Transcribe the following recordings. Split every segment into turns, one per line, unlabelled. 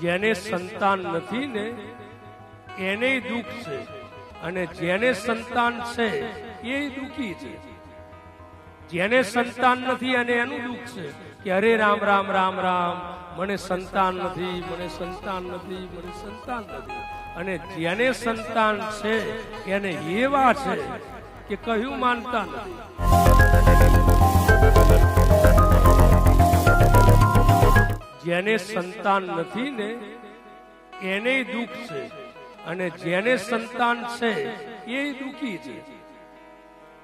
જેને સંતાન નથી ને, એને દુઃખ છે. અને જેને સંતાન છે, એ દુઃખી છે. જેને સંતાન નથી અને એનું દુઃખ છે, કે અરે રામ રામ રામ રામ, મને સંતાન નથી, મને સંતાન નથી, મને સંતાન નથી. અને જેને સંતાન છે, એને એવા છે કે કહ્યું માનતા નથી. જેને સંતાન નથી ને, એને દુઃખ છે. અને જેને સંતાન છે, એ દુઃખી છે.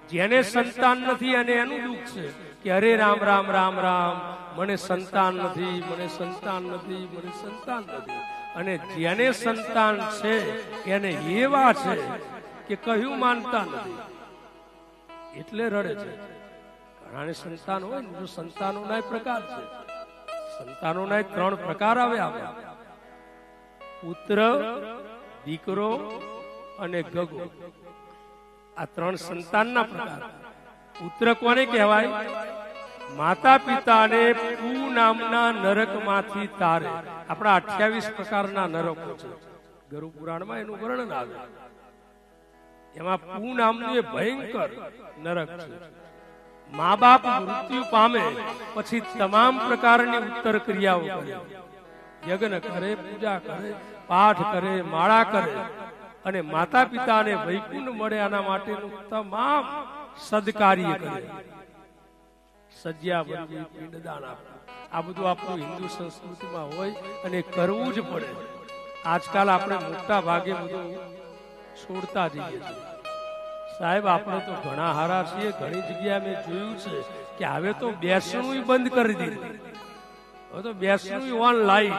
જેને સંતાન નથી અને એનું દુઃખ છે, કે અરે રામ રામ રામ રામ, મને સંતાન નથી, મને સંતાન નથી, મને સંતાન નથી. અને જેને સંતાન છે, એને એવા છે, કે કહ્યું માનતા નથી. એટલે રડે છે. ઘણાને સંતાન હોય ને સંતાનોના પ્રકાર છે. સંતાનોના ત્રણ પ્રકાર આવ્યા. પુત્ર, દીકરો અને ગગો. આ ત્રણ સંતાનના પ્રકાર. પુત્ર કોને કહેવાય? માતા પિતાને પુ નામના નરકમાંથી તારે. આપણા અઠ્યાવીસ પ્રકારના નરકો છે. ગરુ પુરાણમાં એનું વર્ણન આવે. એમાં પુ નામનું એ ભયંકર નરક છે. મા બાપ મૃત્યુ પામે, પછી તમામ પ્રકારની ઉત્તર ક્રિયાઓ કરે. યજ્ઞ કરે, પૂજા કરે, પાઠ કરે, માળા કરે અને માતા પિતાને વૈકુંઠ મળે આના માટેનું તમામ સદકાર્ય કરે. સજ્યા બનવી પિંડદાન. આપવું આ બધું આપણું હિન્દુ સંસ્કૃતિમાં હોય અને કરવું જ પડે. આજકાલ આપણે મોટા ભાગે બધું છોડતા જઈએ છીએ. સાહેબ, આપણે તો ઘણા હારા છીએ ઘણી જગ્યાએ મેં જોયું છે કે હવે તો બેસણું બંધ કરી દીધું. હવે તો બેસણું ઓનલાઈન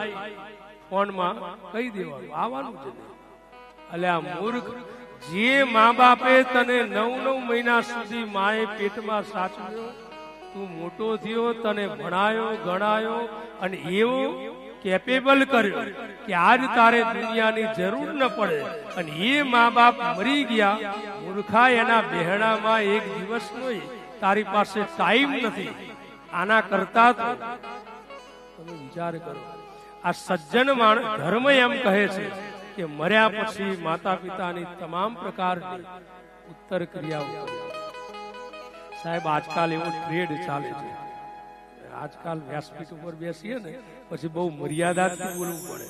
ફોનમાં કહી દેવાનું, આવવાનું છે નહીં. એટલે આ મૂર્ખ, જે મા બાપે તને નવ નવ મહિના સુધી માએ પેટમાં સાચવ્યો, તું મોટો થયો, તને ભણાયો, ગણાયો અને એવો કેપેબલ કર્યો કે આજ તારે દુનિયાની જરૂર ન પડે. અને એ મા બાપ મરી ગયા મૂર્ખા એના બહેણામાં એક દિવસ તારી પાસે ટાઈમ નથી. આના કરતા તમે વિચાર કરો. આ સજ્જન માણ ધર્મ એમ કહે છે કે મર્યા પછી માતા પિતાની તમામ પ્રકારની ઉત્તર ક્રિયાઓ કરે. સાહેબ, આજકાલ એવો ટ્રેડ ચાલે છે. આજકાલ વ્યાસપીઠ ઉપર બેસીએ ને પછી બહુ મર્યાદાથી બોલવું પડે.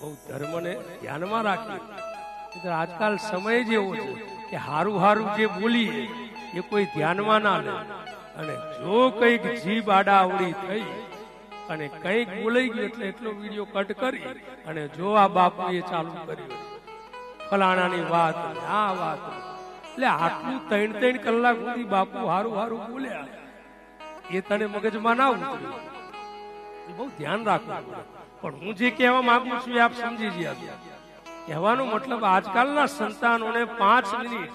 બહુ ધર્મને ધ્યાનમાં રાખીએ. આજકાલ સમય જ એવો છે કે હારું હારું જે બોલીએ, એ કોઈ ધ્યાનમાં ના લે. અને જો કંઈક જીભ આડા આવડી થઈ અને કંઈક બોલાઈ ગયું એટલે એટલો વીડિયો કટ કરી અને જો આ બાપુએ ચાલુ કર્યું. ફલાણાની વાત, આ વાત. એટલે આટલું ત્રણ ત્રણ કલાક સુધી બાપુ હારું હારું બોલ્યા. એ તને મગજમાં ના ઉતર્યું બહુ ધ્યાન રાખવું પણ હું જે કહેવા માંગુ છું એ આપ સમજી ગયા કહેવાનો મતલબ આજકાલના સંતાનોને પાંચ મિનિટ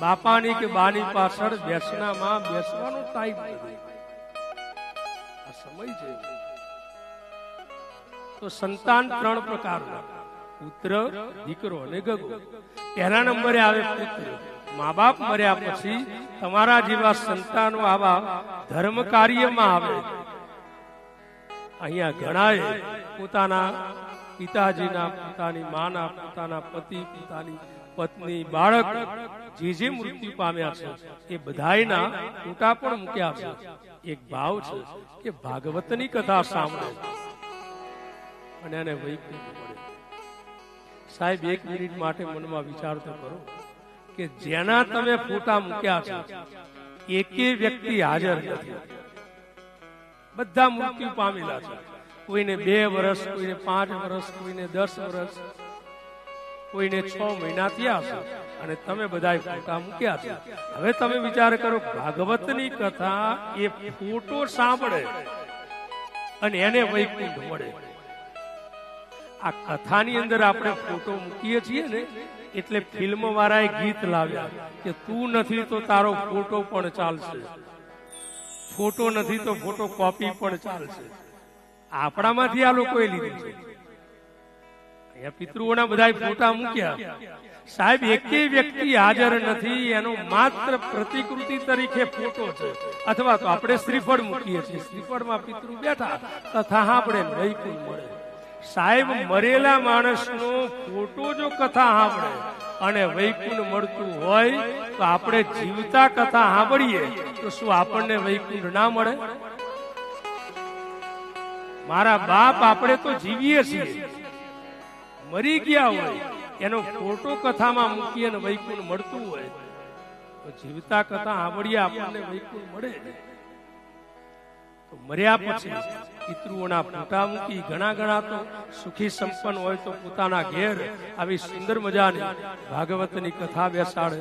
બાપાની કે બાની પાછળ બેસનામાં બેસવાનો ટાઈમ આ સમય છે. તો સંતાન ત્રણ પ્રકારના. પુત્ર, દીકરો અને ગગો. પહેલા નંબરે આવે પુત્ર. મા બાપ મર્યા પછી તમારા જેવા સંતાનો આવા ધર્મ કાર્યમાં આવે. અહીંયા ઘણાએ પોતાના પિતાજીના પોતાની, માના પોતાના પતિ, પોતાની પત્ની, બાળક જે જે મૃત્યુ પામ્યા છે, એ બધાયના ફોટા પણ મૂક્યા છે. એક ભાવ છે કે ભાગવતની કથા સાંભળે. અને એને વૈકુંઠ મળે. સાહેબ, એક મિનિટ માટે મનમાં વિચાર તો કરો કે જેના તમે ફોટા મૂક્યા છે, એકે વ્યક્તિ હાજર નથી. બધા મૃત્યુ પામેલા છે. કોઈને બે વર્ષ કોઈને પાંચ વર્ષ કોઈને દસ વર્ષ કોઈને છ મહિના થયા છે અને તમે બધા ફોટા મૂક્યા છે. હવે તમે વિચાર કરો, ભાગવતની કથા એ ફોટો સાંભળે અને એને વૈકુંઠ મળે આ કથાની અંદર આપણે ફોટો મૂકીએ છીએ ને, એટલે ફિલ્મ વાળાએ ગીત લાવ્યા કે, તું નથી તો તારો ફોટો પણ ચાલશે. ફોટો નથી તો ફોટો કોપી પણ ચાલશે. આપણામાંથી આ લોકોએ લીધી છે. અહીંયા પિતૃઓના બધા ફોટા મૂક્યા. સાહેબ, એકે વ્યક્તિ હાજર નથી, એનો માત્ર પ્રતિકૃતિ તરીકે ફોટો છે. અથવા તો આપણે શ્રીફળ મૂકીએ છીએ. શ્રીફળમાં પિતૃ બેઠા, તથા આપણે વૈકુંઠ મળે. સાહેબ, મરેલા માણસનો ફોટો જો કથા સાંભળે અને વૈકુંઠ મળતું હોય, તો આપણે જીવતા કથા સાંભળીએ, તો શું આપણને વૈકુંઠ ના મળે? મારા બાપ આપણે તો જીવીએ છીએ. મરી ગયા હોય, એનો ફોટો કથામાં મૂકીએ અને વૈકુંઠ મળતું હોય, તો જીવતા કથા આવડીએ આપણને વૈકુંઠ મળે. મર્યા પછી પિતૃઓના ફોટા મૂકી, ઘણા ઘણા તો સુખી સંપન્ન હોય તો પોતાના ઘેર આવી સુંદર મજાની ભાગવતની કથા બેસાડે.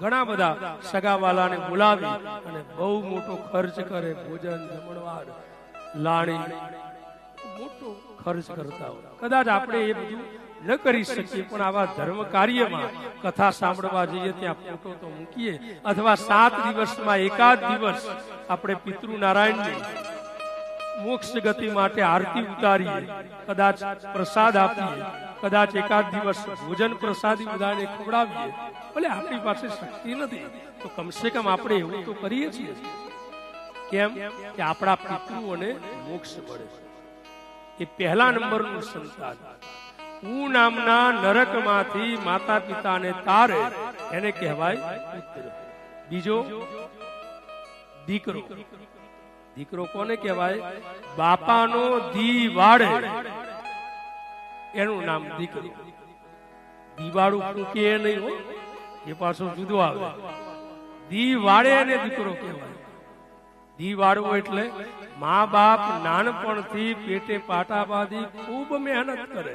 ઘણા બધા સગાવાલાને બોલાવી અને બહુ મોટો ખર્ચ કરે, ભોજન જમણવાર. લાણી મોટો ખર્ચ કરતા હોય. કદાચ આપણે એ બધું ન કરી શકીએ પણ આવા ધર્મ કાર્યમાં કથા સાંભળવા જઈએ ત્યાં ફોટો તો મૂકીએ. અથવા સાત દિવસમાં એકાદ દિવસ આપણે પિતૃ નારાયણની મોક્ષ ગતિ માટે આરતી ઉતારીએ. કદાચ પ્રસાદ આપીએ કદાચ એકાદ દિવસ ભોજન પ્રસાદી બધાને ખવડાવીએ. ભલે આપણી પાસે શક્તિ નથી તો કમસે કમ આપણે એવું તો કરીએ છીએ. કેમ કે આપણા પિતૃઓને મોક્ષ મળે એ પહેલા નંબરનું સંતાન. ઉ નામના નરકમાંથી માતા પિતાને તારે એને કહેવાય પુત્ર. બીજો દીકરો. દીકરો કોને કહેવાય? બાપાનો દી વાળે એનું નામ દીકરો. દીવાળું ફૂંકે નહીં હો. એ પાછો જુદો આવે. દી વાળે એને દીકરો કહેવાય. દી વાળવો એટલે મા બાપ નાનપણથી પેટે પાટા બાંધી ખૂબ મહેનત કરે.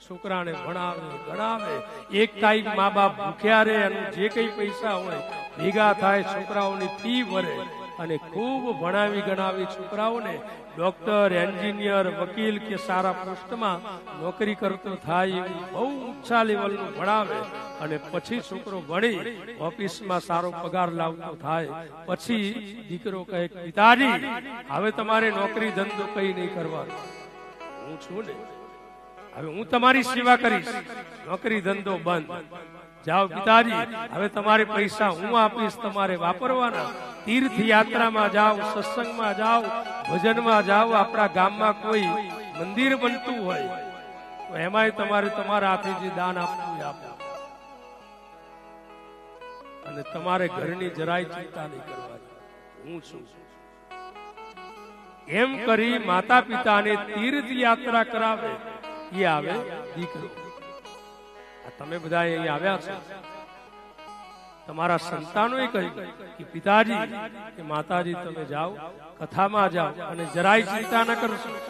છોકરાને ભણાવે, ગણાવે. એક ટાઈમ મા બાપ ભૂખ્યા રહે અને જે કઈ પૈસા હોય, ભેગા થાય, છોકરાઓની ફી ભરે. અને ખૂબ ભણાવી ગણાવી છોકરાઓને ડોક્ટર, એન્જિનિયર, વકીલ કે સારા પોસ્ટમાં નોકરી કરતો થાય બહુ ઊંચા લેવલનું ભણાવે અને પછી છોકરો ભણી ઓફિસમાં સારો પગાર લાવતો થાય. પછી દીકરો કહે, પિતાજી, હવે તમારે નોકરી ધંધો કઈ નહીં કરવાનો. હું છું ને હવે હું તમારી સેવા કરીશ. નોકરી ધંધો બંધ. જાઓ પિતાજી, હવે તમારે પૈસા હું આપીશ તમારે વાપરવાના. તીર્થ યાત્રામાં જાઓ, સત્સંગમાં જાઓ, ભજનમાં જાઓ, આપણા ગામમાં કોઈ મંદિર બનતું હોય, તો એમાંય તમારે તમારા હાથે જે દાન આપવું આપો. અને તમારે ઘરની જરાય ચિંતા નહીં કરવાની. હું છું. એમ કરી માતા પિતાને તીર્થ યાત્રા કરાવે. એ આવે? દીકરો. તમે બધા અહીં આવ્યા છો. તમારા સંતાનોએ કહ્યું કે પિતાજી, કે માતાજી, તમે જાઓ, કથામાં જાઓ અને જરાય ચિંતા ન કરશો.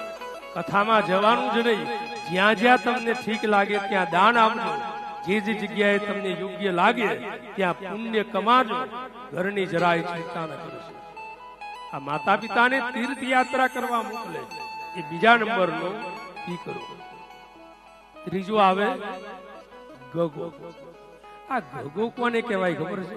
કથામાં જવાનું જ નહીં. જ્યાં જ્યાં તમને ઠીક લાગે, ત્યાં દાન આપજો. જે જે જગ્યાએ તમને યોગ્ય લાગે, ત્યાં પુણ્ય કમાજો. ઘરની જરાય ચિંતા ન કરશો આ માતા પિતાને તીર્થયાત્રા કરવા મોકલે. એ બીજા નંબરનો દીકરો. ત્રીજો આવે ગગો. આ ગગો કોને કહેવાય ખબર છે?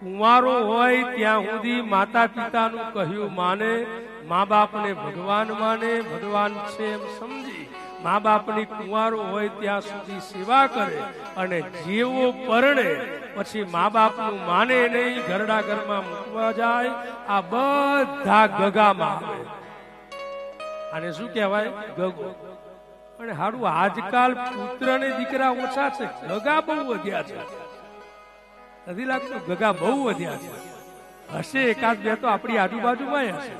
કુંવારો હોય ત્યાં સુધી માતા પિતાનું કહ્યું માને મા બાપને ભગવાન માને, ભગવાન છે એમ સમજી. મા બાપની કુંવારો હોય ત્યાં સુધી સેવા કરે અને જેવો પરણે પછી મા બાપનું માને નહીં, ઘરડા ઘરમાં મૂકવા જાય, આ બધા ગગામાં આવે. આને શું કહેવાય? ગગો. અને હારું, આજકાલ પુત્ર ને દીકરા ઓછા છે. ગગા બહુ વધ્યા છે. નથી લાગતું ગગા બહુ વધ્યા છે. હશે એકાદ બે તો આપણી આજુબાજુમાં હશે.